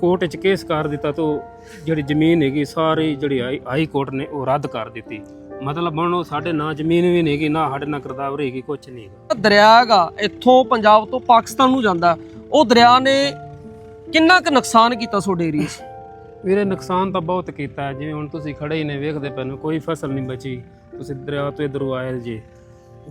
Court 'ਚ case ਕਰ ਦਿੱਤਾ ਤਾਂ ਜਿਹੜੀ ਜ਼ਮੀਨ ਹੈਗੀ ਸਾਰੀ ਜਿਹੜੀ ਹਾਈ ਹਾਈ ਕੋਰਟ ਨੇ ਉਹ ਰੱਦ ਕਰ ਦਿੱਤੀ। ਮਤਲਬ ਹੁਣ ਉਹ ਸਾਡੇ ਨਾਂ ਜ਼ਮੀਨ ਵੀ ਨਹੀਂ ਹੈਗੀ ਨਾ ਸਾਡੇ ਨਾਲ ਕਰਦਾਵਰੀ ਹੈਗੀ ਕੁਝ ਨਹੀਂ ਹੈਗਾ। ਦਰਿਆ ਹੈਗਾ ਇੱਥੋਂ ਪੰਜਾਬ ਤੋਂ ਪਾਕਿਸਤਾਨ ਨੂੰ ਜਾਂਦਾ ਉਹ ਦਰਿਆ ਨੇ ਕਿੰਨਾ ਕੁ ਨੁਕਸਾਨ ਕੀਤਾ ਤੁਹਾਡੇ ਏਰੀਏ 'ਚ? ਵੀਰੇ ਨੁਕਸਾਨ ਤਾਂ ਬਹੁਤ ਕੀਤਾ ਹੈ। ਜਿਵੇਂ ਹੁਣ ਤੁਸੀਂ ਖੜੇ ਹੀ ਨੇ ਵੇਖਦੇ ਪਏ ਨੂੰ ਕੋਈ ਫਸਲ ਨਹੀਂ ਬਚੀ। ਤੁਸੀਂ ਦਰਿਆ ਤੋਂ ਇਧਰੋਂ ਆਏ ਜੇ।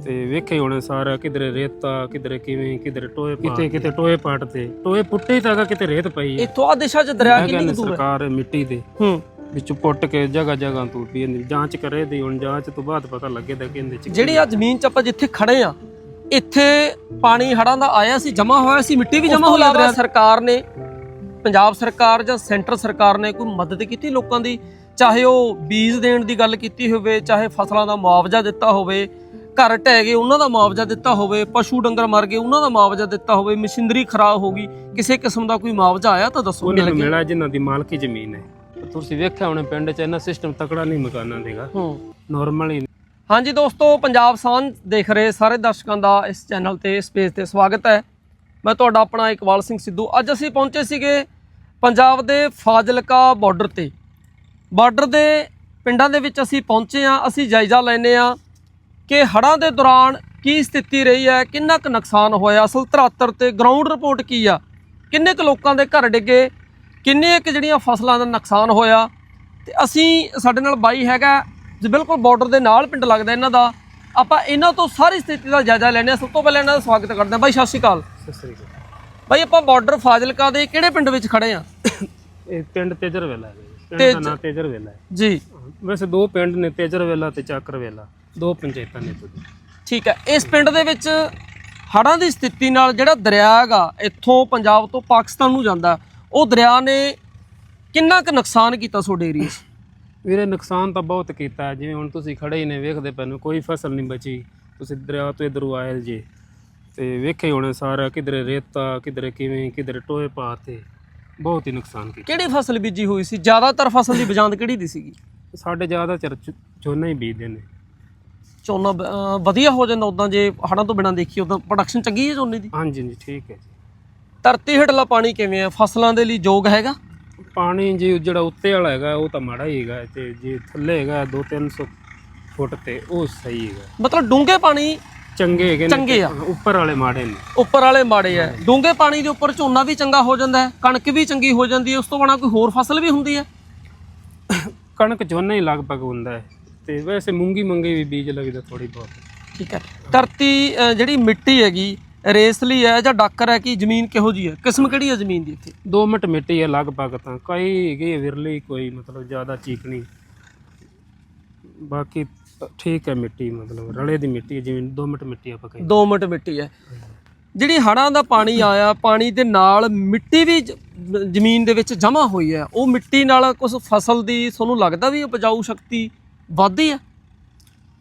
ਤੇ ਵੇਖੇ ਹੀ ਹੋਣੇ ਸਾਰਾ ਕਿਧਰੇ ਰੇਤਾ ਕਿਧਰੇ ਕਿਵੇਂ ਕਿਧਰੇ ਟੋਏ ਕਿਤੇ ਕਿਤੇ ਟੋਏ ਪਾਟ ਤੇ। ਟੋਏ ਪੁੱਟੇ ਤਾਂ ਕਿਤੇ ਰੇਤ ਪਈ ਹੈ। ਇੱਥੋਂ ਆ ਦਿਸ਼ਾ 'ਚ ਦਰਿਆ ਕਿੰਨੀ ਕੁ ਦੂਰ ਹੈ? ਸਰਕਾਰ ਮਿੱਟੀ ਦੇ ਹੂੰ। ਵਿੱਚ ਪੁੱਟ ਕੇ ਜਗ੍ਹਾ ਜਗ੍ਹਾ ਤੋਂ ਵੀ ਇਹਦੀ ਜਾਂਚ ਕਰੇ ਦੀ ਹੁਣ ਜਾਂਚ ਤੋਂ ਬਾਅਦ ਪਤਾ ਲੱਗੇਦਾ ਕਿ ਇਹਦੇ ਚ ਜਿਹੜੀ ਆ ਜ਼ਮੀਨ 'ਚ ਆਪਾਂ ਜਿੱਥੇ ਖੜੇ ਆ ਇੱਥੇ ਪਾਣੀ ਹੜਾਂ ਦਾ ਆਇਆ ਸੀ ਜਮਾ ਹੋਇਆ ਸੀ ਮਿੱਟੀ ਵੀ ਜਮਾ ਹੋਈ ਦਰਿਆ ਸਰਕਾਰ ਨੇ ਪੰਜਾਬ ਸਰਕਾਰ ਜਾਂ ਸੈਂਟਰ ਸਰਕਾਰ ਨੇ ਕੋਈ ਮਦਦ ਕੀਤੀ ਲੋਕਾਂ ਦੀ? ਚਾਹੇ ਉਹ ਬੀਜ ਦੇਣ ਦੀ ਗੱਲ ਕੀਤੀ ਹੋਵੇ ਚਾਹੇ ਫਸਲਾਂ ਦਾ ਮੁਆਵਜ਼ਾ ਦਿੱਤਾ ਹੋਵੇ ਘਰ ਢਹਿ ਗਏ ਉਹਨਾਂ ਦਾ ਮੁਆਵਜ਼ਾ ਦਿੱਤਾ ਹੋਵੇ ਪਸ਼ੂ ਡੰਗਰ ਮਰ ਗਏ ਉਹਨਾਂ ਦਾ ਮੁਆਵਜ਼ਾ ਦਿੱਤਾ ਹੋਵੇ ਮਸ਼ੀਨਰੀ ਖਰਾਬ ਹੋ ਗਈ ਕਿਸੇ ਕਿਸਮ ਦਾ ਕੋਈ ਮੁਆਵਜ਼ਾ ਆਇਆ ਤਾਂ ਦੱਸੋ ਉਹਨਾਂ ਮਿਲ ਨੂੰ ਕੇ ਮਿਲਾ ਜਿਨ੍ਹਾਂ ਦੀ ਮਾਲਕੀ ਜ਼ਮੀਨ ਹੈ। ਤੁਸੀਂ ਵੇਖਿਆ ਹੋਣਾ ਪਿੰਡ ਚ ਇਹਨਾਂ ਸਿਸਟਮ ਤਕੜਾ ਨਹੀਂ ਮਕਾਨਾਂ ਦੇਗਾ ਹੂੰ। ਨਾਰਮਲ ਹੀ ਹਾਂਜੀ ਦੋਸਤੋ ਪੰਜਾਬ ਸਾਂਝ ਦੇਖ ਰਹੇ ਸਾਰੇ ਦਰਸ਼ਕਾਂ ਦਾ ਇਸ ਚੈਨਲ ਤੇ ਇਸ ਪੇਜ ਤੇ ਸਵਾਗਤ ਹੈ। ਮੈਂ ਤੁਹਾਡਾ ਆਪਣਾ ਇਕਬਾਲ ਸਿੰਘ ਸਿੱਧੂ। ਅੱਜ ਅਸੀਂ ਪਹੁੰਚੇ ਸੀਗੇ ਪੰਜਾਬ ਦੇ ਫਾਜ਼ਿਲਕਾ ਬਾਰਡਰ ਤੇ। ਬਾਰਡਰ ਦੇ ਪਿੰਡਾਂ ਦੇ ਵਿੱਚ ਅਸੀਂ ਪਹੁੰਚੇ ਆ ਅਸੀਂ ਜਾਇਜ਼ਾ ਲੈਨੇ ਆ ਕਿ ਹੜ੍ਹਾਂ ਦੇ ਦੌਰਾਨ ਕੀ ਸਥਿਤੀ ਰਹੀ ਹੈ ਕਿੰਨਾ ਕੁ ਨੁਕਸਾਨ ਹੋਇਆ ਅਸਲ 73 ਤੇ ਗਰਾਊਂਡ ਰਿਪੋਰਟ ਕੀ ਆ? ਕਿੰਨੇ ਕੁ ਲੋਕਾਂ ਦੇ ਘਰ ਡਿੱਗੇ ਕਿੰਨੇ ਕੁ ਜਿਹੜੀਆਂ ਫਸਲਾਂ ਦਾ ਨੁਕਸਾਨ ਹੋਇਆ? ਤੇ ਅਸੀਂ ਸਾਡੇ ਨਾਲ ਬਾਈ ਹੈਗਾ ਜੋ ਬਿਲਕੁਲ ਬਾਰਡਰ ਦੇ ਨਾਲ ਪਿੰਡ ਲੱਗਦਾ ਇਹਨਾਂ ਦਾ ਆਪਾਂ ਇਹਨਾਂ ਤੋਂ ਸਾਰੀ ਸਥਿਤੀ ਦਾ ਜਾਇਜ਼ਾ ਲੈਣੇ ਆ ਸਭ ਤੋਂ ਪਹਿਲਾਂ ਇਹਨਾਂ ਦਾ ਸਵਾਗਤ ਕਰਦੇ ਹਾਂ। ਬਾਈ ਸਤਿ ਸ਼੍ਰੀ ਅਕਾਲ। ਸਤਿ ਸ੍ਰੀ ਅਕਾਲ। ਬਾਈ ਆਪਾਂ ਬਾਰਡਰ ਫਾਜ਼ਿਲਕਾ ਦੇ ਕਿਹੜੇ ਪਿੰਡ ਵਿੱਚ ਖੜੇ ਆ ਇਹ ਪਿੰਡ ਤੇਜਰ ਵੇਲਾ ਹੈ ਪਿੰਡ ਦਾ ਤੇਜ- ਨਾਂ ਤੇਜਰ ਵੇਲਾ ਹੈ। ਜੀ। ਵੈਸੇ ਦੋ ਪਿੰਡ ਨੇ ਤੇਜਰ ਵੇਲਾ ਤੇ ਚਾਕਰ ਵੇਲਾ। ਦੋ ਪੰਚਾਇਤਾਂ ਨੇ ਤੁਹਾਡੀ ਠੀਕ ਹੈ ਇਸ ਪਿੰਡ ਦੇ ਵਿੱਚ ਹੜ੍ਹਾਂ ਦੀ ਸਥਿਤੀ ਨਾਲ ਜਿਹੜਾ ਦਰਿਆ ਹੈਗਾ ਇੱਥੋਂ ਪੰਜਾਬ ਤੋਂ ਪਾਕਿਸਤਾਨ ਨੂੰ ਜਾਂਦਾ। ਉਹ ਦਰਿਆ ਨੇ ਕਿੰਨਾ ਕੁ ਨੁਕਸਾਨ ਕੀਤਾ ਤੁਹਾਡੇ ਏਰੀਏ 'ਚ? ਵੀਰੇ ਨੁਕਸਾਨ ਤਾਂ ਬਹੁਤ ਕੀਤਾ ਹੈ। ਜਿਵੇਂ ਹੁਣ ਤੁਸੀਂ ਖੜੇ ਹੀ ਨੇ ਵੇਖਦੇ ਪਏ ਨੂੰ ਕੋਈ ਫਸਲ ਨਹੀਂ ਬਚੀ। ਤੁਸੀਂ ਦਰਿਆ ਤੋਂ ਇਧਰੋਂ ਆਏ ਜੇ। ਤੇ ਵੇਖੇ ਹੋਣੇ ਸਾਰਾ ਕਿਧਰੇ ਰੇਤਾ ਕਿਧਰੇ ਕਿਵੇਂ ਕਿਧਰੇ ਟੋਏ ਪਾਤੇ ਬਹੁਤ ਹੀ ਨੁਕਸਾਨ ਕੀਤਾ। ਕਿਹੜੀ ਫਸਲ ਬੀਜੀ ਹੋਈ ਸੀ? ਜ਼ਿਆਦਾਤਰ ਫਸਲ ਦੀ ਬਜਾਂਦ ਕਿਹੜੀ ਦੀ ਸੀਗੀ? ਸਾਡੇ ਜ਼ਿਆਦਾ ਚਿਰ ਝੋਨਾ ਹੀ ਬੀਜਦੇ ਨੇ। ਝੋਨਾ ਅਹ ਵਧੀਆ ਹੋ ਜਾਂਦਾ ਉਦਾਂ ਜੇ ਹੜ੍ਹਾਂ ਤੋਂ ਬਿਨਾਂ ਦੇਖੀ ਉਦਾਂ ਪ੍ਰੋਡਕਸ਼ਨ ਚੰਗੀ ਹੈ ਝੋਨੇ ਦੀ? ਹਾਂਜੀ ਜੀ ਠੀਕ ਹੈ ਜੀ। ਧਰਤੀ ਹੇਠਲਾ ਪਾਣੀ ਕਿਵੇਂ ਹੈ? ਫਸਲਾਂ ਦੇ ਲਈ ਯੋਗ ਹੈਗਾ? ਪਾਣੀ ਜੀ ਜਿਹੜਾ ਉੱਤੇ ਵਾਲਾ ਹੈਗਾ ਉਹ ਤਾਂ ਮਾੜਾ ਹੀ ਹੈਗਾ ਤੇ ਜੇ ਥੱਲੇ ਹੈਗਾ 2-300 ਫੁੱਟ ਤੇ ਉਹ ਸਹੀ ਹੈਗਾ। ਮਤਲਬ ਡੂੰਘੇ ਪਾਣੀ ਚੰਗੇ ਹੈਗੇ ਨੇ ਚੰਗੇ ਤੇ ਆ। ਉੱਪਰ ਵਾਲੇ ਮਾੜੇ ਨੇ। ਉੱਪਰ ਵਾਲੇ ਮਾੜੇ ਹੈ ਡੂੰਘੇ ਪਾਣੀ ਦੇ ਉੱਪਰ ਝੋਨਾ ਵੀ ਚੰਗਾ ਹੋ ਜਾਂਦਾ ਹੈ ਕਣਕ ਵੀ ਚੰਗੀ ਹੋ ਜਾਂਦੀ ਹੈ ਉਸ ਤੋਂ ਬਿਨਾਂ ਕੋਈ ਹੋਰ ਫਸਲ ਵੀ ਹੁੰਦੀ ਹੈ? ਕਣਕ ਝੋਨਾ ਹੀ ਲਗਭਗ ਹੁੰਦਾ ਹੈ। ਤੇ ਵੈਸੇ ਮੂੰਗੀ ਮੰਗੀ ਵੀ ਬੀਜ ਲੱਗਦਾ ਥੋੜੀ ਬਹੁਤ। ਠੀਕ ਹੈ। ਧਰਤੀ ਜਿਹੜੀ ਮਿੱਟੀ ਹੈਗੀ ਰੇਸਲੀ ਹੈ ਜਾਂ ਡਾਕਰ ਹੈ ਕਿ ਜ਼ਮੀਨ ਕਿਹੋ ਜੀ ਹੈ? ਕਿਸਮ ਕਿਹੜੀ ਹੈ ਜ਼ਮੀਨ ਦੀ ਇੱਥੇ? ਦੋ ਮਿੰਟ ਮਿੱਟੀ ਹੈ ਲਗਭਗ ਤਾਂ। ਕਈ ਹੈਗੀ ਵਿਰਲੀ ਕੋਈ ਮਤਲਬ ਜ਼ਿਆਦਾ ਚੀਕਣੀ। ਬਾਕੀ ਤਾਂ ਠੀਕ ਹੈ ਮਿੱਟੀ ਮਤਲਬ ਰਲੇ ਦੀ ਮਿੱਟੀ ਹੈ ਜਿਵੇਂ ਦੋ ਮਿੰਟ ਮਿੱਟੀ ਆਪਾਂ ਕਹਿੰਦੇ 2 ਮਿੰਟ ਮਿੱਟੀ ਹੈ। ਜਿਹੜੀ ਹੜਾਂ ਦਾ ਪਾਣੀ ਆਇਆ ਪਾਣੀ ਦੇ ਨਾਲ ਮਿੱਟੀ ਵੀ ਜ- ਜ਼ਮੀਨ ਦੇ ਵਿੱਚ ਜਮ੍ਹਾਂ ਹੋਈ ਹੈ। ਉਹ ਮਿੱਟੀ ਨਾਲ ਕੁਝ ਫਸਲ ਦੀ ਤੁਹਾਨੂੰ ਲੱਗਦਾ ਵੀ ਉਪਜਾਊ ਸ਼ਕਤੀ ਵੱਧਦੀ ਹੈ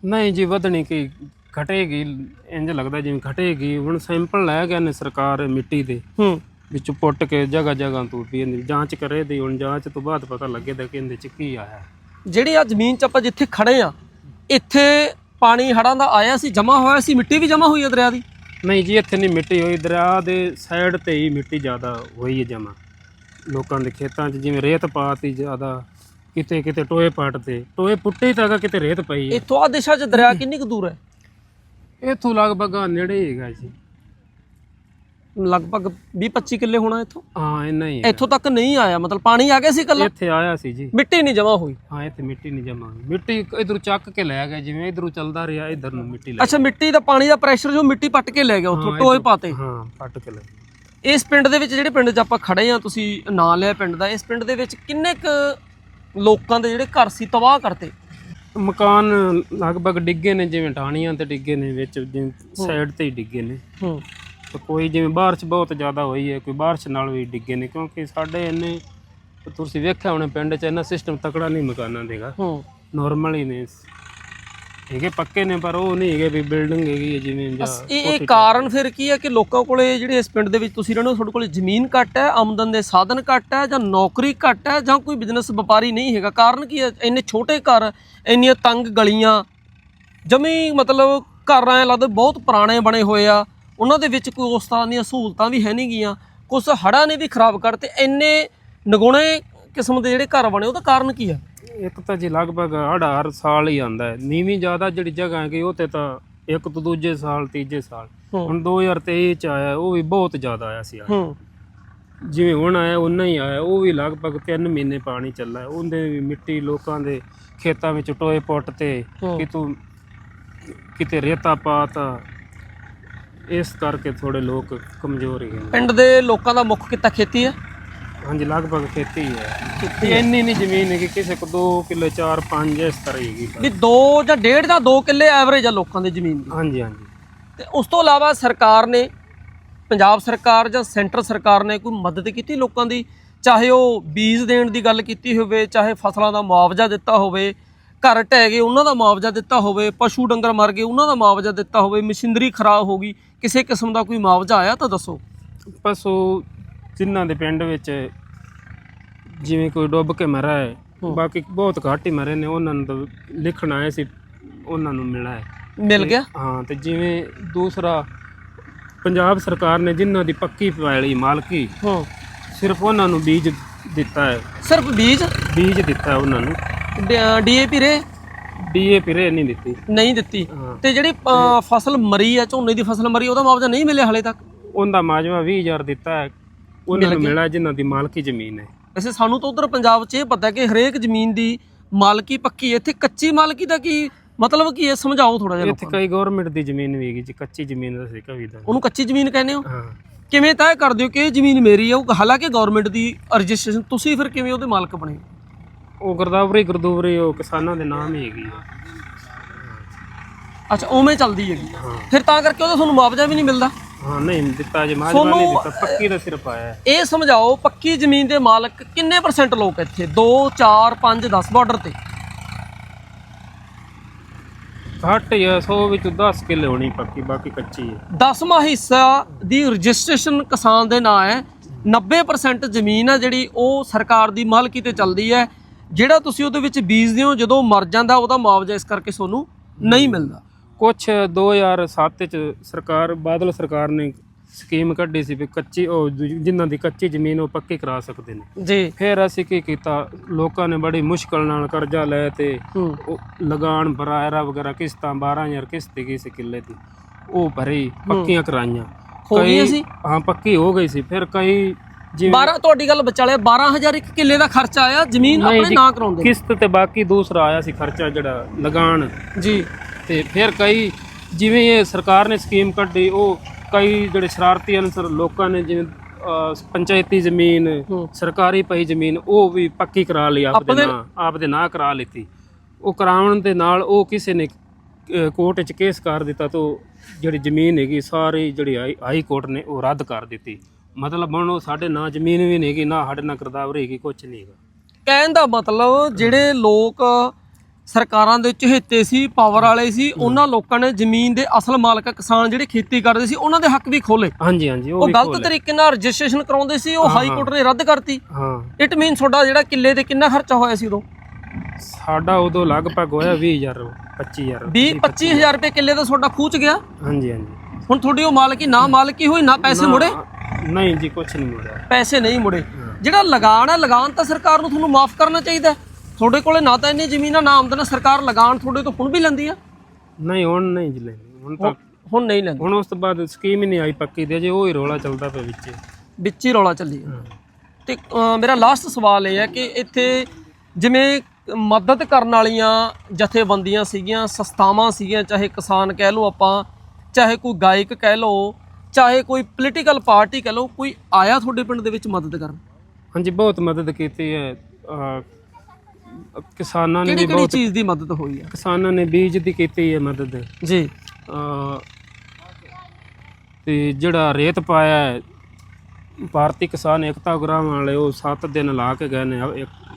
ਨਹੀਂ ਜੀ ਵਧਣੀ ਕੀ ਘਟੇਗੀ ਇੰਜ ਲੱਗਦਾ ਜਿਵੇਂ ਘਟੇਗੀ। ਹੁਣ ਸੈਂਪਲ ਲੈ ਗਏ ਨੇ ਸਰਕਾਰ ਮਿੱਟੀ ਦੇ। ਹੂੰ। ਵਿੱਚ ਪੁੱਟ ਕੇ ਜਗ੍ਹਾ ਜਗ੍ਹਾ ਤੋਂ ਵੀ ਇਹਦੀ ਜਾਂਚ ਕਰੇ ਦੀ ਹੁਣ ਜਾਂਚ ਤੋਂ ਬਾਅਦ ਪਤਾ ਲੱਗੇਦਾ ਕਿ ਇਹਦੇ ਚ ਕੀ ਆਇਆ। ਜਿਹੜੀ ਆ ਜ਼ਮੀਨ 'ਚ ਆਪਾਂ ਜਿੱਥੇ ਖੜੇ ਆ ਇੱਥੇ ਪਾਣੀ ਹੜਾਂ ਦਾ ਆਇਆ ਸੀ ਜਮ੍ਹਾਂ ਹੋਇਆ ਸੀ ਮਿੱਟੀ ਵੀ ਜਮ੍ਹਾਂ ਹੋਈ ਹੈ ਦਰਿਆ ਦੀ? ਨਹੀਂ ਜੀ ਇੱਥੇ ਨਹੀਂ ਮਿੱਟੀ ਹੋਈ। ਦਰਿਆ ਦੇ ਸਾਈਡ ਤੇ ਹੀ ਮਿੱਟੀ ਜ਼ਿਆਦਾ ਹੋਈ ਹੈ ਜਮਾ ਲੋਕਾਂ ਦੇ ਖੇਤਾਂ 'ਚ ਜਿਵੇਂ ਰੇਤ ਪਾਤੀ ਜ਼ਿਆਦਾ ਕਿਤੇ ਕਿਤੇ ਟੋਏ ਪਾਟ ਤੇ। ਟੋਏ ਪੁੱਟੇ ਤਾਂ ਹੈਗਾ ਕਿਤੇ ਰੇਤ ਪਈ ਹੈ ਇੱਥੋਂ ਆ ਦਿਸ਼ਾ 'ਚ ਦਰਿਆ ਕਿੰਨੀ ਕੁ ਦੂਰ ਹੈ? ਇੱਥੋਂ ਲਗਭਗ ਆਹ ਨੇੜੇ ਹੀ ਹੈਗਾ ਜੀ। ਲਗਭਗ 20-25 ਕਿੱਲੇ ਹੋਣਾ ਇੱਥੋਂ? ਹਾਂ ਇੰਨਾ ਹੀ ਹੈ। ਇੱਥੋਂ ਤੱਕ ਨਹੀਂ ਆਇਆ ਮਤਲਬ ਪਾਣੀ ਆ ਗਿਆ ਸੀ ਕੱਲਾ ਇੱਥੇ ਆਇਆ ਸੀ ਜੀ। ਮਿੱਟੀ ਨਹੀਂ ਜਮ੍ਹਾਂ ਹੋਈ? ਹਾਂ ਇੱਥੇ ਮਿੱਟੀ ਨਹੀਂ ਜਮਾ ਹੋਈ। ਮਿੱਟੀ ਇਧਰੋਂ ਚੱਕ ਕੇ ਲੈ ਗਏ ਜਿਵੇਂ ਇਧਰੋਂ ਚੱਲਦਾ ਰਿਹਾ ਇਧਰ ਨੂੰ ਮਿੱਟੀ ਲੈ ਅੱਛਾ ਮਿੱਟੀ ਦਾ ਪਾਣੀ ਦਾ ਪ੍ਰੈਸ਼ਰ ਜੋ ਮਿੱਟੀ ਪੱਟ ਕੇ ਲੈ ਗਿਆ ਉੱਥੋਂ ਹਾਂ, ਟੋਏ ਇੱਧਰ- ਪਾਤੇ। ਹਾਂ ਪੱਟ ਕੇ ਲੈ। ਇਸ ਪਿੰਡ ਦੇ ਵਿੱਚ ਜਿਹੜੇ ਪਿੰਡ 'ਚ ਆਪਾਂ ਖੜੇ ਆ ਤੁਸੀਂ ਨਾਂ ਲਿਆ ਪਿੰਡ ਦਾ ਇਸ ਪਿੰਡ ਦੇ ਵਿੱਚ ਕਿੰਨੇ ਕੁ ਲੋਕਾਂ ਦੇ ਜਿਹੜੇ ਘਰ ਸੀ ਤਬਾਹ ਕਰਤੇ। ਮਕਾਨ ਲਗਭਗ ਡਿੱਗੇ ਨੇ ਜਿਵੇਂ ਟਾਹਣੀਆਂ ਤੇ ਡਿੱਗੇ ਨੇ ਵਿੱਚ ਜਿਵੇਂ ਸਾਈਡ ਤੇ ਹੀ ਡਿੱਗੇ ਨੇ। ਹੂੰ। ਤੇ ਕੋਈ ਜਿਵੇਂ ਬਾਰਿਸ਼ ਬਹੁਤ ਜ਼ਿਆਦਾ ਹੋਈ ਹੈ ਕੋਈ ਬਾਰਿਸ਼ ਨਾਲ ਵੀ ਡਿੱਗੇ ਨੇ ਕਿਉਂਕਿ ਸਾਡੇ ਇੰਨੇ ਤੁਸੀਂ ਵੇਖਿਆ ਹੋਣਾ ਪਿੰਡ 'ਚ ਇੰਨਾ ਸਿਸਟਮ ਤਕੜਾ ਨਹੀਂ ਮਕਾਨਾਂ ਦੇਗਾ ਹੂੰ। ਨਾਰਮਲ ਹੀ ਨੇ। ਹੈਗੇ ਪੱਕੇ ਨੇ ਪਰ ਉਹ ਨਹੀਂ ਹੈਗੇ ਵੀ ਬਿਲਡਿੰਗ ਹੈਗੀ ਹੈ ਜਿਵੇਂ ਜਾਂ ਇਹ ਇਹ ਕਾਰਨ ਫਿਰ ਕੀ ਹੈ ਕਿ ਲੋਕਾਂ ਕੋਲੇ ਜਿਹੜੇ ਇਸ ਪਿੰਡ ਦੇ ਵਿੱਚ ਤੁਸੀਂ ਰਹਿੰਦੇ ਹੋ ਤੁਹਾਡੇ ਕੋਲੇ ਜ਼ਮੀਨ ਘੱਟ ਹੈ ਆਮਦਨ ਦੇ ਸਾਧਨ ਘੱਟ ਹੈ ਜਾਂ ਨੌਕਰੀ ਘੱਟ ਹੈ ਜਾਂ ਕੋਈ ਬਿਜ਼ਨਸ ਵਪਾਰੀ ਨਹੀਂ ਹੈਗਾ? ਕਾਰਨ ਕੀ ਹੈ? ਇੰਨੇ ਛੋਟੇ ਘਰ ਇੰਨੀਆਂ ਤੰਗ ਗਲੀਆਂ ਜਮੀ ਮਤਲਬ ਘਰ ਐ ਲੱਗਦਾ ਬਹੁਤ ਪੁਰਾਣੇ ਬਣੇ ਹੋਏ ਆ ਉਹਨਾਂ ਦੇ ਵਿੱਚ ਕੋਈ ਉਸ ਤਰ੍ਹਾਂ ਦੀਆਂ ਸਹੂਲਤਾਂ ਵੀ ਹੈ ਨਹੀਂ ਗੀਆਂ। ਕੁਝ ਹੜ੍ਹਾਂ ਨੇ ਵੀ ਖਰਾਬ ਕਰਤੇ ਇੰਨੇ ਨਗੁਣੇ ਕਿਸਮ ਦੇ ਜਿਹੜੇ ਘਰ ਬਣੇ ਉਹਦਾ ਕਾਰਨ ਕੀ ਹੈ? ਇੱਕ ਤਾਂ ਜੀ ਲਗਭਗ ਹੜ ਹਰ ਸਾਲ ਹੀ ਆਂਦਾ ਹੈ ਨੀਵੀਂ ਜ਼ਿਆਦਾ ਜਿਹੜੀ ਜਗ੍ਹਾ ਹੈਗੀ ਉਹ ਤੇ ਤਾਂ ਇੱਕ ਤੋਂ ਦੂਜੇ ਸਾਲ ਤੀਜੇ ਸਾਲ ਹੂੰ। ਹੁਣ 2023 ਚ ਆਇਆ ਉਹ ਵੀ ਬਹੁਤ ਜ਼ਿਆਦਾ ਆਇਆ ਸੀ। ਹੂੰ ਜਿਵੇਂ ਹੁਣ ਆਇਆ ਉਨਾ ਹੀ ਆਇਆ ਉਹ ਵੀ ਲਗਭਗ 3 ਮਹੀਨੇ ਪਾਣੀ ਚੱਲਾ ਹੈ। ਉਹਦੇ ਵੀ ਮਿੱਟੀ ਲੋਕਾਂ ਦੇ ਖੇਤਾਂ ਵਿੱਚ ਟੋਏ ਪੁੱਟ ਤੇ ਹੂੰ। ਕਿਤੋਂ ਕਿਤੇ ਰੇਤਾ ਪਾਤਾ ਇਸ ਕਰਕੇ ਥੋੜੇ ਲੋਕ ਕਮਜ਼ੋਰ ਹੀ ਗਏ ਪਿੰਡ ਦੇ ਲੋਕਾਂ ਦਾ ਮੁੱਖ ਕਿੱਤਾ ਖੇਤੀ ਹੈ ਹਾਂਜੀ ਲਗਭਗ ਖੇਤੀ ਹੀ। ਹੈ। ਤੇ ਇੰਨੀ ਨਹੀਂ ਜ਼ਮੀਨ ਹੈ ਕਿ ਕਿਸੇ ਕੋ 2 ਕਿੱਲੇ 4 5 ਇਸ ਤਰ੍ਹਾਂ ਹੀ ਹੈਗੀ। ਵੀ 2 ਜਾਂ 1.5 ਜਾਂ 2 ਕਿੱਲੇ ਐਵਰੇਜ ਆ ਲੋਕਾਂ ਦੀ ਜ਼ਮੀਨ ਦੀ। ਹਾਂਜੀ ਹਾਂਜੀ। ਤੇ ਉਸ ਤੋਂ ਇਲਾਵਾ ਸਰਕਾਰ ਨੇ ਪੰਜਾਬ ਸਰਕਾਰ ਜਾਂ ਸੈਂਟਰ ਸਰਕਾਰ ਨੇ ਕੋਈ ਮਦਦ ਕੀਤੀ ਲੋਕਾਂ ਦੀ? ਚਾਹੇ ਉਹ ਬੀਜ ਦੇਣ ਦੀ ਗੱਲ ਕੀਤੀ ਹੋਵੇ ਚਾਹੇ ਫਸਲਾਂ ਦਾ ਮੁਆਵਜ਼ਾ ਦਿੱਤਾ ਹੋਵੇ ਘਰ ਢਹਿ ਗਏ ਉਹਨਾਂ ਦਾ ਮੁਆਵਜ਼ਾ ਦਿੱਤਾ ਹੋਵੇ ਪਸ਼ੂ ਡੰਗਰ ਮਰ ਗਏ ਉਹਨਾਂ ਦਾ ਮੁਆਵਜ਼ਾ ਦਿੱਤਾ ਹੋਵੇ ਮਸ਼ੀਨਰੀ ਖਰਾਬ ਹੋ ਗਈ ਕਿਸੇ ਕਿਸਮ ਦਾ ਕੋਈ ਮੁਆਵਜ਼ਾ ਆਇਆ ਤਾਂ ਦੱਸੋ। ਬਸ ਜਿਨ੍ਹਾਂ ਦੇ ਪਿੰਡ ਵਿੱਚ ਜਿਵੇਂ ਕੋਈ ਡੁੱਬ ਕੇ ਮਰਾ ਹੈ ਬਾਕੀ ਬਹੁਤ ਘੱਟ ਹੀ ਮਰੇ ਨੇ ਉਹਨਾਂ ਨੂੰ ਤਾਂ ਲਿਖਣ ਆਏ ਸੀ ਉਹਨਾਂ ਨੂੰ ਮਿਲਾ ਹੈ। ਮਿਲ ਗਿਆ? ਹਾਂ ਤੇ ਜਿਵੇਂ ਦੂਸਰਾ ਪੰਜਾਬ ਸਰਕਾਰ ਨੇ ਜਿਨ੍ਹਾਂ ਦੀ ਪੱਕੀ ਪੈਲੀ ਮਾਲਕੀ ਹਾਂ। ਸਿਰਫ ਉਹਨਾਂ ਨੂੰ ਬੀਜ ਦਿੱਤਾ ਹੈ। ਸਿਰਫ ਬੀਜ? ਬੀਜ ਦਿੱਤਾ ਹੈ ਉਹਨਾਂ ਨੂੰ। ਡੀਏਪੀ ਰੇ? ਡੀਏਪੀ ਰੇ ਨਹੀਂ ਦਿੱਤੀ। ਨਹੀਂ ਦਿੱਤੀ। ਹਾਂ। ਤੇ ਜਿਹੜੀ ਫਸਲ ਮਰੀ ਆ ਝੋਨੇ ਦੀ ਫਸਲ ਮਰੀ ਉਹਦਾ ਮੁਆਵਜ਼ਾ ਨਹੀਂ ਮਿਲਿਆ ਹਲੇ ਤੱਕ? ਉਹਦਾ ਮਾਜਵਾ 20000 ਦਿੱਤਾ ਹੈ। ਉਹਨਾਂ ਨੂੰ ਮਿਲਾ ਜਿਨ੍ਹਾਂ ਦੀ ਮਾਲਕੀ ਜ਼ਮੀਨ ਹੈ। ਵੈਸੇ ਸਾਨੂੰ ਤਾਂ ਉਧਰ ਪੰਜਾਬ 'ਚ ਇਹ ਪਤਾ ਕਿ ਹਰੇਕ ਜ਼ਮੀਨ ਦੀ ਮਾਲਕੀ ਪੱਕੀ ਹੈ। ਇੱਥੇ ਕੱਚੀ ਮਾਲਕੀ ਦਾ ਕੀ ਮਤਲਬ ਕੀ ਹੈ? ਸਮਝਾਓ ਥੋੜਾ ਜਿਹਾ ਇੱਥੇ ਕਈ ਗਵਰਨਮੈਂਟ ਦੀ ਜ਼ਮੀਨ ਵੀ ਹੈਗੀ ਜੀ ਕੱਚੀ ਜ਼ਮੀਨ ਦਾ ਸੀ ਕਵੀ ਦਾ। ਉਹਨੂੰ ਕੱਚੀ ਜ਼ਮੀਨ ਕਹਿੰਦੇ ਹੋ? ਹਾਂ। ਕਿਵੇਂ ਤੈਅ ਕਰਦੇ ਹੋ ਕਿ ਇਹ ਜ਼ਮੀਨ ਮੇਰੀ ਹੈ? ਉਹ ਹਾਲਾਂਕਿ ਗਵਰਨਮੈਂਟ ਦੀ ਰਜਿਸਟ੍ਰੇਸ਼ਨ ਤੁਸੀਂ ਫਿਰ ਕਿਵੇਂ ਉਹਦੇ ਮਾਲਕ ਬਣੇ? ਉਹ ਗਰਦਾਵਰੀ ਗਰਦੂਵਰੀ ਉਹ ਕਿਸਾਨਾਂ ਦੇ ਨਾਮ ਹੀ ਹੈਗੀ ਆ। ਅੱਛਾ ਉਵੇਂ ਚੱਲਦੀ ਹੈਗੀ। ਫਿਰ ਤਾਂ ਕਰਕੇ ਉਹਦਾ ਤੁਹਾਨੂੰ ਮੁਆਵਜ਼ਾ ਵੀ ਨਹੀਂ ਮਿਲਦਾ? ਹਾਂ ਨਹੀਂ ਦਿੱਤਾ ਜੇ ਮਾਜਵਾ ਨਹੀਂ ਤੁਹਾਨੂੰ- ਦਿੱਤਾ ਪੱਕੀ ਦਾ ਸਿਰਫ ਆਇਆ ਹੈ। ਇਹ ਸਮਝਾਓ ਪੱਕੀ ਜ਼ਮੀਨ ਦੇ ਮਾਲਕ ਕਿੰਨੇ ਪਰਸੈਂਟ ਲੋਕ ਇੱਥੇ? 2 4 5 10 ਬਾਰਡਰ ਤੇ? ਘੱਟ ਹੀ ਆ 100 ਵਿੱਚੋਂ 10 ਕਿੱਲੇ ਹੋਣੀ ਪੱਕੀ ਬਾਕੀ ਕੱਚੀ ਹੈ। ਦਸਵਾਂ ਹਿੱਸਾ ਦੀ ਰਜਿਸਟ੍ਰੇਸ਼ਨ ਕਿਸਾਨ ਦੇ ਨਾਂ ਹੈ। 90% ਜ਼ਮੀਨ ਹੈ ਜਿਹੜੀ ਉਹ ਸਰਕਾਰ ਦੀ ਮਾਲਕੀ ਤੇ ਚੱਲਦੀ ਹੈ। ਜਿਹੜਾ ਤੁਸੀਂ ਉਹਦੇ ਵਿੱਚ ਬੀਜਦੇ ਹੋ ਜਦੋਂ ਮਰ ਜਾਂਦਾ ਉਹਦਾ ਮੁਆਵਜ਼ਾ ਇਸ ਕਰਕੇ ਤੁਹਾਨੂੰ ਨਹੀਂ ਮਿਲਦਾ। ਕੁਛ 2007 ਚ ਸਰਕਾਰ ਬਾਦਲ ਸਰਕਾਰ ਨੇ ਸਕੀਮ ਕੱਢੀ ਸੀ ਵੀ ਕੱਚੀ ਉਹ ਦੂ- ਜਿਨ੍ਹਾਂ ਦੀ ਕੱਚੀ ਜ਼ਮੀਨ ਉਹ ਪੱਕੀ ਕਰਾ ਸਕਦੇ ਨੇ। ਜੀ। ਫਿਰ ਅਸੀਂ ਕੀ ਕੀਤਾ? ਲੋਕਾਂ ਨੇ ਬੜੀ ਮੁਸ਼ਕਲ ਨਾਲ ਕਰਜ਼ਾ ਲੈ ਤੇ ਲਗਾਨ ਬਰਾਇਰਾ ਵਗੈਰਾ ਕਿਸ਼ਤਾਂ 12000 ਕਿਸ਼ਤ ਗਈ ਸੀ ਕਿੱਲੇ ਦੀ। ਉਹ ਭਰੀ ਪੱਕੀਆਂ ਕਰਾਈਆਂ। ਹੋ ਕਈ- ਸੀ? ਹਾਂ ਪੱਕੀ ਹੋ ਗਈ ਸੀ। ਫਿਰ ਕਈ ਜਿਵੇਂ 12 ਤੁਹਾਡੀ ਗੱਲ ਵਿਚਾਲੇ 12000 ਇੱਕ ਕਿੱਲੇ ਦਾ ਖਰਚਾ ਆਇਆ ਜ਼ਮੀਨ ਆਪਣੇ ਨਾਂ ਕਰਾਉਂਦੇ ਕਿਸ਼ਤ ਤੇ ਬਾਕੀ ਦੂਸਰਾ ਆਇਆ ਸੀ ਖਰਚਾ ਜਿਹੜਾ ਲਗਾਨ। ਜੀ। ਤੇ ਫਿਰ ਕਈ ਜਿਵੇਂ ਇਹ ਸਰਕਾਰ ਨੇ ਸਕੀਮ ਕੱਢੀ ਉਹ ਕਈ ਜਿਹੜੇ ਸ਼ਰਾਰਤੀ ਅਨਸਰ ਲੋਕਾਂ ਨੇ ਜਿਵੇਂ ਪੰਚਾਇਤੀ ਜ਼ਮੀਨ। ਸਰਕਾਰੀ ਪਈ ਜ਼ਮੀਨ ਉਹ ਵੀ ਪੱਕੀ ਕਰਾ ਲਈ ਆਪਦੇ ਆਪਦੇ- ਨਾਂ ਆਪਦੇ ਨਾਂ ਕਰਾ ਲਿੱਤੀ। ਉਹ ਕਰਾਉਣ ਦੇ ਨਾਲ ਉਹ ਕਿਸੇ ਨੇ ਕੋਰਟ 'ਚ ਕੇਸ ਕਰ ਦਿੱਤਾ ਤਾਂ ਜਿਹੜੀ ਜ਼ਮੀਨ ਹੈਗੀ ਸਾਰੀ ਜਿਹੜੀ ਹਾਈ ਕੋਰਟ ਨੇ ਉਹ ਰੱਦ ਕਰ ਦਿੱਤੀ। ਮਤਲਬ ਹੁਣ ਉਹ ਸਾਡੇ ਨਾਂ ਜ਼ਮੀਨ ਵੀ ਨਹੀਂ ਹੈਗੀ ਨਾ ਸਾਡੇ ਨਾਲ ਕਰਦਾਵਰੀ ਹੈਗੀ ਕੁਝ ਨਹੀਂ ਹੈਗਾ। ਕਹਿਣ ਦਾ ਮਤਲਬ ਜਿਹੜੇ ਲੋਕ ਸਰਕਾਰਾਂ ਦੇ ਚਹੇਤੇ ਸੀ ਪਾਵਰ ਵਾਲੇ ਸੀ ਉਹਨਾਂ ਲੋਕਾਂ ਨੇ ਜ਼ਮੀਨ ਦੇ ਅਸਲ ਮਾਲਕ ਕਿਸਾਨ ਜਿਹੜੇ ਖੇਤੀ ਕਰਦੇ ਸੀ ਉਹਨਾਂ ਦੇ ਹੱਕ ਵੀ ਖੋਲੇ ਹਾਂਜੀ ਹਾਂਜੀ ਉਹ ਗਲਤ। ਤਰੀਕੇ ਨਾਲ ਰਜਿਸਟ੍ਰੇਸ਼ਨ ਕਰਾਉਂਦੇ ਸੀ ਉਹ ਹਾਈ ਕੋਰਟ ਨੇ ਰੱਦ ਕਰਤੀ। ਹਾਂ। ਇਟ ਮੀਨ ਤੁਹਾਡਾ ਜਿਹੜਾ ਕਿੱਲੇ ਤੇ ਕਿੰਨਾ ਖਰਚਾ ਹੋਇਆ ਸੀ ਉਦੋਂ? ਸਾਡਾ ਉਦੋਂ ਲਗਭਗ ਹੋਇਆ 20000 25000 20 25000 ਰੁਪਏ ਕਿੱਲੇ ਦਾ ਤੁਹਾਡਾ ਖੂਚ ਗਿਆ? ਹਾਂਜੀ ਹਾਂਜੀ। ਹੁਣ ਤੁਹਾਡੀ ਉਹ ਮਾਲਕੀ ਨਾ ਮਾਲਕੀ ਹੋਈ ਨਾ ਪੈਸੇ ਮੁੜੇ? ਨਹੀਂ ਜੀ ਕੁਝ ਨਹੀਂ ਮੁੜਿਆ। ਪੈਸੇ ਨਹੀਂ ਮੁੜੇ। ਜਿਹੜਾ ਲਗਾਨ ਹੈ ਲਗਾਨ ਤਾਂ ਸਰਕਾਰ ਨੂੰ ਤੁਹਾਨੂੰ ਮਾਫ ਕਰਨਾ ਚਾਹੀਦਾ ਹੈ। ਤੁਹਾਡੇ ਕੋਲੇ ਨਾ ਤਾਂ ਇੰਨੀ ਜ਼ਮੀਨ ਆ ਨਾ ਆਮਦਨ ਆ, ਸਰਕਾਰ ਲਗਾਨ ਤੁਹਾਡੇ ਤੋਂ ਹੁਣ ਵੀ ਲੈਂਦੀ ਆ? ਨਹੀਂ ਹੁਣ ਨਹੀਂ ਜੀ ਹੁਣ ਤਾਂ ਹੁਣ ਨਹੀਂ ਲੈਂਦੀ। ਹੁਣ ਉਸ ਤੋਂ ਬਾਅਦ ਸਕੀਮ ਹੀ ਨਹੀਂ ਆਈ ਪੱਕੀ ਦੇ ਜੇ ਉਹ ਹੀ ਰੋਲਾ ਚੱਲਦਾ ਪਿਆ ਵਿੱਚ। ਵਿੱਚ ਹੀ ਰੌਲਾ ਚੱਲੀ ਜਾਂਦਾ। ਤੇ ਅ, ਮੇਰਾ ਲਾਸਟ ਸਵਾਲ ਇਹ ਹੈ ਕਿ ਇੱਥੇ ਜਿਵੇਂ ਮਦਦ ਕਰਨ ਵਾਲੀਆਂ ਜਥੇਬੰਦੀਆਂ ਸੀਗੀਆਂ ਸੰਸਥਾਵਾਂ ਸੀਗੀਆਂ ਚਾਹੇ ਕਿਸਾਨ ਕਹਿ ਲਓ ਆਪਾਂ ਚਾਹੇ ਕੋਈ ਗਾਇਕ ਕਹਿ ਲਓ ਚਾਹੇ ਕੋਈ ਪੋਲੀਟੀਕਲ ਪਾਰਟੀ ਕਹਿ ਲਓ ਕੋਈ ਆਇਆ ਤੁਹਾਡੇ ਪਿੰਡ ਦੇ ਵਿੱਚ ਮਦਦ ਕਰਨ? ਹਾਂਜੀ ਬਹੁਤ ਮਦਦ ਕੀਤੀ ਹੈ। ਅਹ, ਕਿਸਾਨਾਂ ਨੇ ਕਿਹੜੀ ਵੀ ਕਿਹੜੀ ਬਹੁਤ ਚੀਜ਼ ਦੀ ਮਦਦ ਹੋਈ ਹੈ? ਕਿਸਾਨਾਂ ਨੇ ਬੀਜ ਦੀ ਕੀਤੀ ਹੈ ਮਦਦ। ਜੀ। ਤੇ ਜਿਹੜਾ ਰੇਤ ਪਾਇਆ ਹੈ, ਭਾਰਤੀ ਕਿਸਾਨ ਏਕਤਾ ਗ੍ਰਾਮ ਵਾਲੇ ਉਹ 7 ਦਿਨ ਲਾ ਕੇ ਗਏ ਨੇ ਇੱਕ-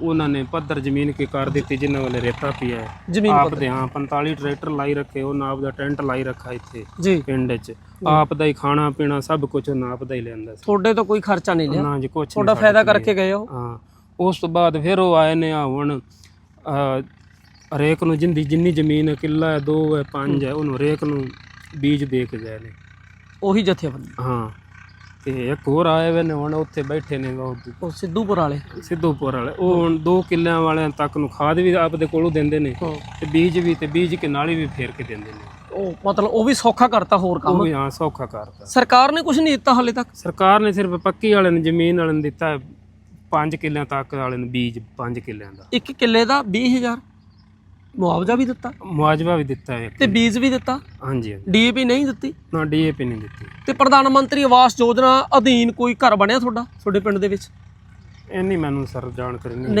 ਉਹਨਾਂ ਨੇ ਪੱਧਰ ਜ਼ਮੀਨ ਕੀ ਕਰ ਦਿੱਤੀ ਜਿਨ੍ਹਾਂ ਵਾਲੇ ਰੇਤਾ ਪਿਆ ਹੈ। ਜ਼ਮੀਨ ਆਪ ਦੇ ਹਾਂ 45 ਟਰੈਕਟਰ ਲਾਈ ਰੱਖੇ ਉਹਨਾਂ ਆਪ ਦਾ ਟੈਂਟ ਲਾਈ ਰੱਖਾ ਇੱਥੇ ਜੀ। ਪਿੰਡ 'ਚ। ਆਪ ਦਾ ਹੀ ਖਾਣਾ ਪੀਣਾ ਸਭ ਕੁਝ ਆਪ ਦਾ ਹੀ ਲੈਂਦਾ ਸੀ। ਤੁਹਾਡੇ ਤੋਂ ਕੋਈ ਖਰਚਾ ਨਹੀਂ ਲਿਆ? ਨਾ ਜੀ ਕੁਝ ਤੁਹਾਡਾ ਫਾਇਦਾ ਕਰਕੇ ਗਏ ਹੋ? ਹਾਂ। ਉਸ ਤੋਂ ਬਾਅਦ ਫਿਰ ਉਹ ਆਏ ਨੇ ਆ ਹੁਣ ਹਰੇਕ ਨੂੰ ਜਿੰਦੀ ਜਿੰਨੀ ਜ਼ਮੀਨ ਹੈ ਕਿੱਲਾ ਹੈ ਦੋ ਹੈ ਪੰਜ ਹੈ ਉਹਨੂੰ ਹਰੇਕ ਨੂੰ ਬੀਜ ਦੇ ਕੇ ਗਏ ਨੇ। ਉਹੀ ਜਥੇਬੰਦੀ? ਹਾਂ। ਤੇ ਇੱਕ ਹੋਰ ਆਏ ਵੇ ਨੇ ਹੁਣ ਉੱਥੇ ਬੈਠੇ ਨੇ ਉਹ ਉਹ ਸਿੱਧੂਪੁਰ ਵਾਲੇ। ਸਿੱਧੂਪੁਰ ਵਾਲੇ। ਉਹ ਹੁਣ ਦੋ ਕਿੱਲਿਆਂ ਵਾਲਿਆਂ ਤੱਕ ਨੂੰ ਖਾਦ ਵੀ ਆਪਦੇ ਕੋਲੋਂ ਦਿੰਦੇ ਨੇ ਤੇ ਬੀਜ ਵੀ ਤੇ ਬੀਜ ਕੇ ਨਾਲੀ ਵੀ ਫੇਰ ਕੇ ਦਿੰਦੇ ਨੇ। ਉਹ ਮਤਲਬ ਉਹ ਵੀ ਸੌਖਾ ਕਰਤਾ ਹੋਰ ਉਹ ਕੰਮ ਵੀ ਹਾਂ ਸੌਖਾ ਕਰਤਾ। ਸਰਕਾਰ ਨੇ ਕੁਝ ਨਹੀਂ ਦਿੱਤਾ ਹਾਲੇ ਤੱਕ? ਸਰਕਾਰ ਨੇ ਸਿਰਫ ਪੱਕੀ ਵਾਲੇ ਨੂੰ ਜ਼ਮੀਨ ਵਾਲੇ ਨੂੰ ਦਿੱਤਾ 5 ਕਿੱਲਿਆਂ ਤੱਕ ਵਾਲੇ ਨੂੰ ਬੀਜ 5 ਕਿੱਲਿਆਂ ਦਾ। ਇੱਕ ਕਿੱਲੇ ਦਾ 20000 ਮੁਆਵਜ਼ਾ ਵੀ ਦਿੱਤਾ? ਮੁਆਵਜ਼ਾ ਵੀ ਦਿੱਤਾ ਹੈ। ਤੇ ਬੀਜ ਵੀ ਦਿੱਤਾ? ਹਾਂਜੀ। ਡੀਏਪੀ ਨਹੀਂ ਦਿੱਤੀ? ਨਾ ਡੀਏਪੀ ਨਹੀਂ ਦਿੱਤੀ। ਤੇ ਪ੍ਰਧਾਨ ਮੰਤਰੀ ਆਵਾਸ ਯੋਜਨਾ ਅਧੀਨ ਕੋਈ ਘਰ ਬਣਿਆ ਤੁਹਾਡਾ ਤੁਹਾਡੇ ਪਿੰਡ ਦੇ ਵਿੱਚ? ਇੰਨੀ ਮੈਨੂੰ ਸਰ ਜਾਣਕਾਰੀ ਨਹੀਂ।